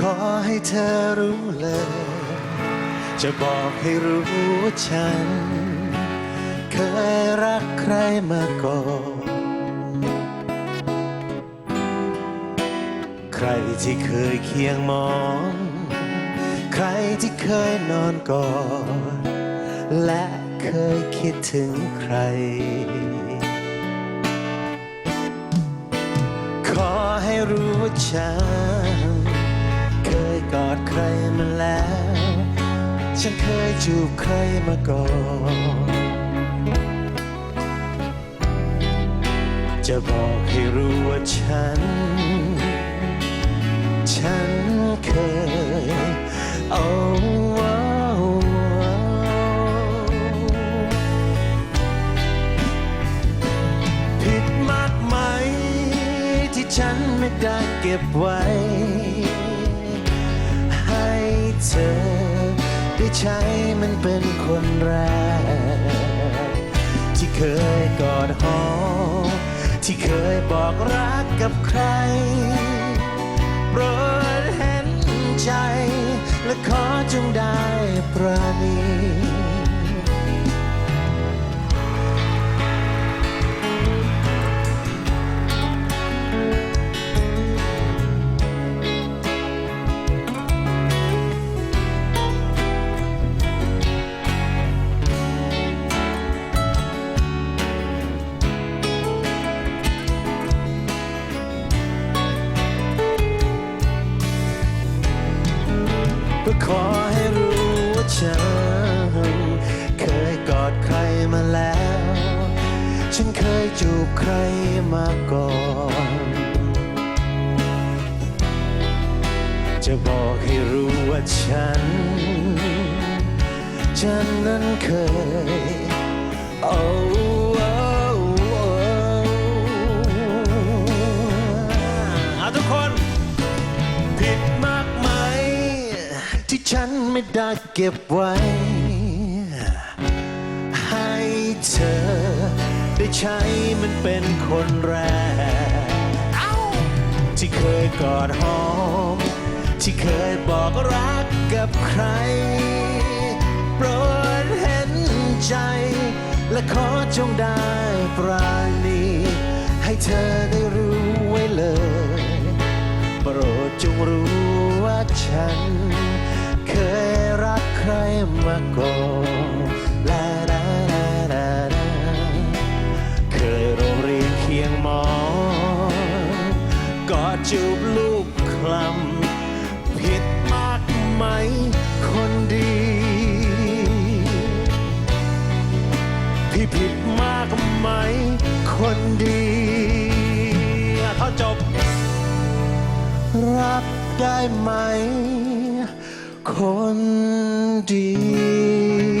ขอให้เธอรู้เลย จะบอกให้รู้ว่าฉัน เคยรักใครมาก่อน ใครที่เคยเคียงมอง ใครที่เคยนอนกอดและเคยคิดถึงใคร ขอให้รู้ว่าฉัน กอดใครมาแล้ว ฉันเคยจูบใครมาก่อน จะบอกให้รู้ว่าฉัน ฉันเคยโอ้ว้าวผิดมากไหมที่ฉันไม่ได้เก็บไว้ เธอ ได้ใช้มันเป็นคนแรก ที่เคยกอดหอมที่เคยบอกรักกับใครโปรดเห็นใจ และขอจงได้ประณี ก็ขอให้รู้ว่าฉัน เคยกอดใครมาแล้ว ฉันเคยจูบใครมาก่อน จะบอกให้รู้ว่าฉัน ฉันนั้นเคยโไม่ได้เก็บไว้ ให้เธอ ได้ใช้มันเป็นคนแรก ที่เคยกอดหอม ที่เคยบอกรักกับใคร โปรดเห็นใจ และขอจงได้ปราณีให้เธอได้ มาก่อนลาลาลาลาลาเคยโรงเรียนเคียงหมอกอดจูบลูกคลำผิดมากไหมคนดี พี่ผิดมากไหมคนดีอะเขาจบ รับได้ไหม คนดี